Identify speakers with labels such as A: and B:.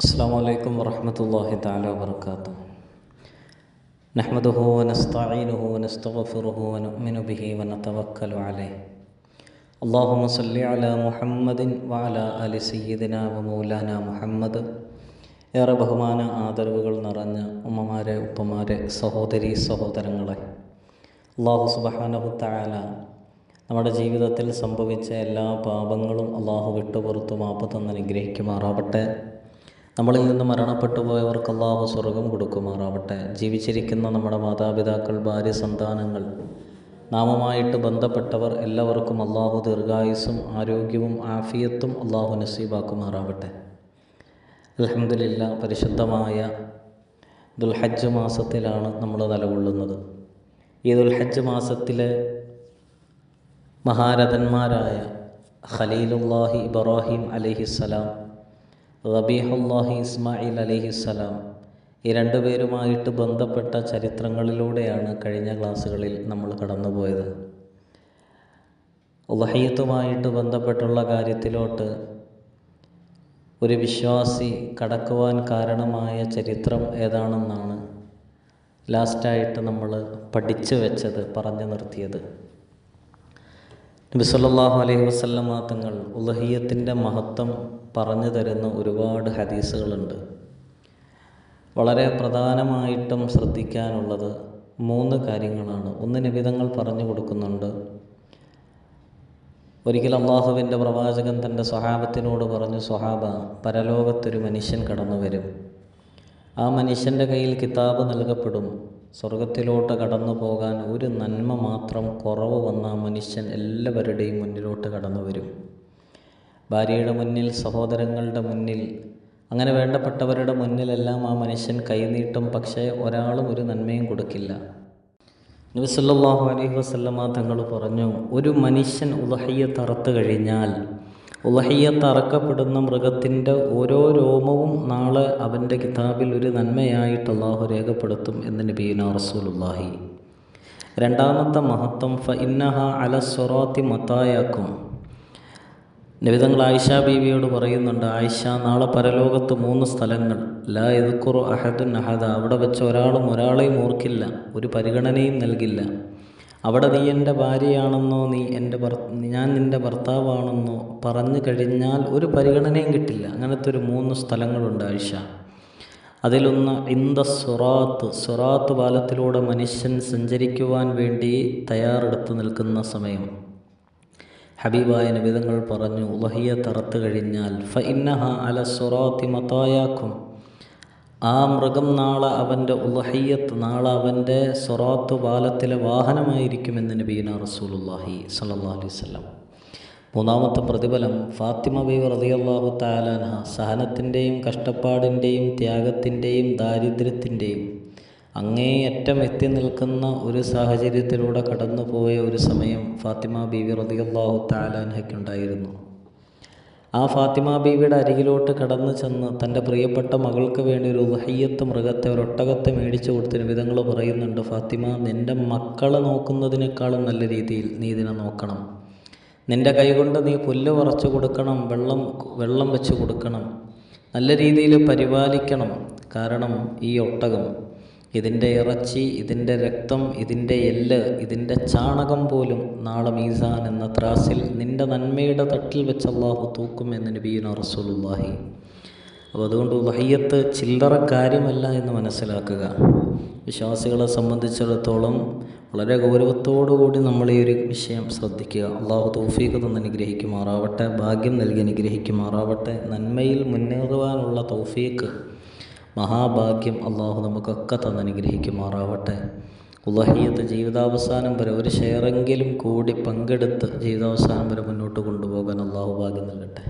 A: السلام عليكم ورحمة الله تعالى وبركاته نحمده ونستعينه ونستغفره ونؤمن به ونتوكل عليه اللهم صل على محمد وعلى آل سيدنا ومولانا മുഹമ്മദ് ഏറെ ബഹുമാന ആദരവുകൾ നിറഞ്ഞ ഉമ്മമാരെ ഉപ്പമാരെ സഹോദരി സഹോദരങ്ങളെ അള്ളാഹു സുബഹാനഹു തആല നമ്മുടെ ജീവിതത്തിൽ സംഭവിച്ച എല്ലാ പാപങ്ങളും അള്ളാഹു വിട്ടുപുറത്തു മാപ്പ് തന്ന് അനുഗ്രഹിക്കുമാറാവട്ടെ നമ്മളിൽ നിന്ന് മരണപ്പെട്ടു പോയവർക്ക് അള്ളാഹു സ്വർഗം കൊടുക്കുമാറാവട്ടെ. ജീവിച്ചിരിക്കുന്ന നമ്മുടെ മാതാപിതാക്കൾ ഭാര്യ സന്താനങ്ങൾ നാമമായിട്ട് ബന്ധപ്പെട്ടവർ എല്ലാവർക്കും അള്ളാഹു ദീർഘായുസും ആരോഗ്യവും ആഫിയത്തും അള്ളാഹു നസീബാക്കുമാറാവട്ടെ. അലഹമില്ല പരിശുദ്ധമായ ദുൽഹജ്ജ് മാസത്തിലാണ് നമ്മൾ നിലകൊള്ളുന്നത് ഈ ദുൽഹജ്ജ് മാസത്തിലെ മഹാരഥന്മാരായ ഖലീലുല്ലാഹി ഇബ്രാഹിം അലഹിസ്സലാം റബീഹുല്ലാഹി ഇസ്മായിൽ അലഹിസ്സലാം ഈ രണ്ടുപേരുമായിട്ട് ബന്ധപ്പെട്ട ചരിത്രങ്ങളിലൂടെയാണ് കഴിഞ്ഞ ക്ലാസ്സുകളിൽ നമ്മൾ കടന്നുപോയത്. ഉലഹയ്യത്തുമായിട്ട് ബന്ധപ്പെട്ടുള്ള കാര്യത്തിലോട്ട് ഒരു വിശ്വാസി കടക്കുവാൻ കാരണമായ ചരിത്രം ഏതാണെന്നാണ് ലാസ്റ്റായിട്ട് നമ്മൾ പഠിച്ചു വെച്ചത് പറഞ്ഞു നിർത്തിയത്. നബി സല്ലല്ലാഹു അലൈഹി വസല്ലമ തങ്ങൾ ഉലഹിയത്തിന്റെ മഹത്വം പറഞ്ഞു തരുന്ന ഒരുപാട് ഹദീസുകളുണ്ട്. വളരെ പ്രധാനമായിട്ടും ശ്രദ്ധിക്കാനുള്ളത് മൂന്ന് കാര്യങ്ങളാണ്. ഒന്ന് നിബിതങ്ങൾ പറഞ്ഞു കൊടുക്കുന്നുണ്ട്. ഒരിക്കൽ അള്ളാഹുവിന്റെ പ്രവാചകൻ തന്റെ സ്വഹാബത്തിനോട് പറഞ്ഞു സ്വഹാബ പരലോകത്തൊരു മനുഷ്യൻ കടന്നു വരും ആ മനുഷ്യന്റെ കയ്യിൽ കിതാബ് നൽകപ്പെടും. സ്വർഗത്തിലോട്ട് കടന്നു പോകാൻ ഒരു നന്മ മാത്രം കുറവ് വന്ന മനുഷ്യൻ എല്ലാവരുടെയും മുന്നിലോട്ട് കടന്നു വരും. ഭാര്യയുടെ മുന്നിൽ സഹോദരങ്ങളുടെ മുന്നിൽ അങ്ങനെ വേണ്ടപ്പെട്ടവരുടെ മുന്നിലെല്ലാം ആ മനുഷ്യൻ കൈനീട്ടും പക്ഷേ ഒരാളും ഒരു നന്മയും കൊടുക്കില്ല. നബി സല്ലല്ലാഹു അലൈഹി വസല്ലമ തങ്ങൾ പറഞ്ഞു ഒരു മനുഷ്യൻ ഉദഹയ്യ തറത്ത് കഴിഞ്ഞാൽ ഉലഹയ്യത്ത് അറക്കപ്പെടുന്ന മൃഗത്തിന്റെ ഓരോ രോമവും നാളെ അവന്റെ കിതാബിൽ ഒരു നന്മയായിട്ട് അള്ളാഹു രേഖപ്പെടുത്തും എന്ന് നബീന റസൂലുല്ലാഹി രണ്ടാമത്തെ മഹത്വം ഫ ഇന്നഹ അല സ്വറാത്തി മത്തായാക്കും. നിവിധങ്ങൾ ആയിഷ ബീവിയോട് പറയുന്നുണ്ട് ആയിഷ നാളെ പരലോകത്ത് മൂന്ന് സ്ഥലങ്ങൾ. ലാ എതുക്കുറു അഹദുൻ അഹദ. അവിടെ വെച്ച് ഒരാളും ഒരാളെയും ഓർക്കില്ല ഒരു പരിഗണനയും നൽകില്ല. അവിടെ നീ എന്റെ ഭാര്യയാണെന്നോ നീ എന്റെ ഭർ ഞാൻ നിന്റെ ഭർത്താവാണെന്നോ പറഞ്ഞു കഴിഞ്ഞാൽ ഒരു പരിഗണനയും കിട്ടില്ല. അങ്ങനത്തെ ഒരു മൂന്ന് സ്ഥലങ്ങളുണ്ട് ആയിഷ. അതിലൊന്ന് ഇന്ദ സുറാത്ത് സുറാത്ത് പാലത്തിലൂടെ മനുഷ്യൻ സഞ്ചരിക്കുവാൻ വേണ്ടി തയ്യാറെടുത്ത് നിൽക്കുന്ന സമയം. ഹബീബായ നിബിതങ്ങൾ പറഞ്ഞു ഉലഹിയ തറത്ത് കഴിഞ്ഞാൽ ഫ ഇന്നഹ അല സുറാത്തി മത്തായാക്കും. ആ മൃഗം നാളെ അവന്റെ ഉലഹയ്യത്ത് നാളെ അവന്റെ സൊറാത്ത് പാലത്തിലെ വാഹനമായിരിക്കുമെന്ന് നബീന റസൂലുല്ലാഹി സല്ലാ അലൈഹി സ്വലം മൂന്നാമത്തെ പ്രതിഫലം ഫാത്തിമ ബി റതിയല്ലാഹു താലാൻഹ സഹനത്തിന്റെയും കഷ്ടപ്പാടിന്റെയും ത്യാഗത്തിന്റെയും ദാരിദ്ര്യത്തിന്റെയും അങ്ങേയറ്റം എത്തി നിൽക്കുന്ന ഒരു സാഹചര്യത്തിലൂടെ കടന്നുപോയ ഒരു സമയം ഫാത്തിമ ബീവി റതിയല്ലാഹു താലാൻഹയ്ക്കുണ്ടായിരുന്നു ആ ഫാത്തിമ ബീവിയുടെ അരികിലോട്ട് കടന്നു ചെന്ന് തന്റെ പ്രിയപ്പെട്ട മകൾക്ക് വേണ്ടി ഒരു ഉഹയ്യത്ത് മൃഗത്തെ ഒരൊട്ടകത്തെ മേടിച്ചു കൊടുത്തിന് വിധങ്ങൾ പറയുന്നുണ്ട്. ഫാത്തിമ നിന്റെ മക്കളെ നോക്കുന്നതിനേക്കാളും നല്ല രീതിയിൽ നീ ഇതിനെ നോക്കണം. നിന്റെ കൈകൊണ്ട് നീ പുല്ല് പറച്ചു കൊടുക്കണം വെള്ളം വെള്ളം വെച്ച് കൊടുക്കണം. നല്ല രീതിയിൽ പരിപാലിക്കണം. കാരണം ഈ ഒട്ടകം ഇതിന്റെ ഇറച്ചി ഇതിന്റെ രക്തം ഇതിന്റെ എല്ല് ഇതിന്റെ ചാണകം പോലും നാളെ മീസാൻ എന്ന ത്രാസിൽ നിന്റെ നന്മയുടെ തട്ടിൽ വെച്ച് അള്ളാഹു തൂക്കും എന്ന് നബീന റസൂലുള്ളാഹി. അപ്പോൾ അതുകൊണ്ട് വഹയ്യത്ത് ചില്ലറ കാര്യമല്ല എന്ന് മനസ്സിലാക്കുക. വിശ്വാസികളെ സംബന്ധിച്ചിടത്തോളം വളരെ ഗൗരവത്തോടുകൂടി നമ്മൾ ഈ ഒരു വിഷയം ശ്രദ്ധിക്കുക. അള്ളാഹു തൗഫീഖ് തന്ന് അനുഗ്രഹിക്കുമാറാവട്ടെ ഭാഗ്യം നൽകി അനുഗ്രഹിക്കുമാറാവട്ടെ. നന്മയിൽ മുന്നേറുവാനുള്ള തൗഫീഖ് മഹാഭാഗ്യം അള്ളാഹു നമുക്കൊക്കെ തന്ന് അനുഗ്രഹിക്കുമാറാവട്ടെ ഉലഹിയത്ത് ജീവിതാവസാനം വരെ ഒരു ഷെയറെങ്കിലും കൂടി പങ്കെടുത്ത് ജീവിതാവസാനം വരെ മുന്നോട്ട് കൊണ്ടുപോകാൻ അള്ളാഹു ഭാഗ്യം നൽകട്ടെ.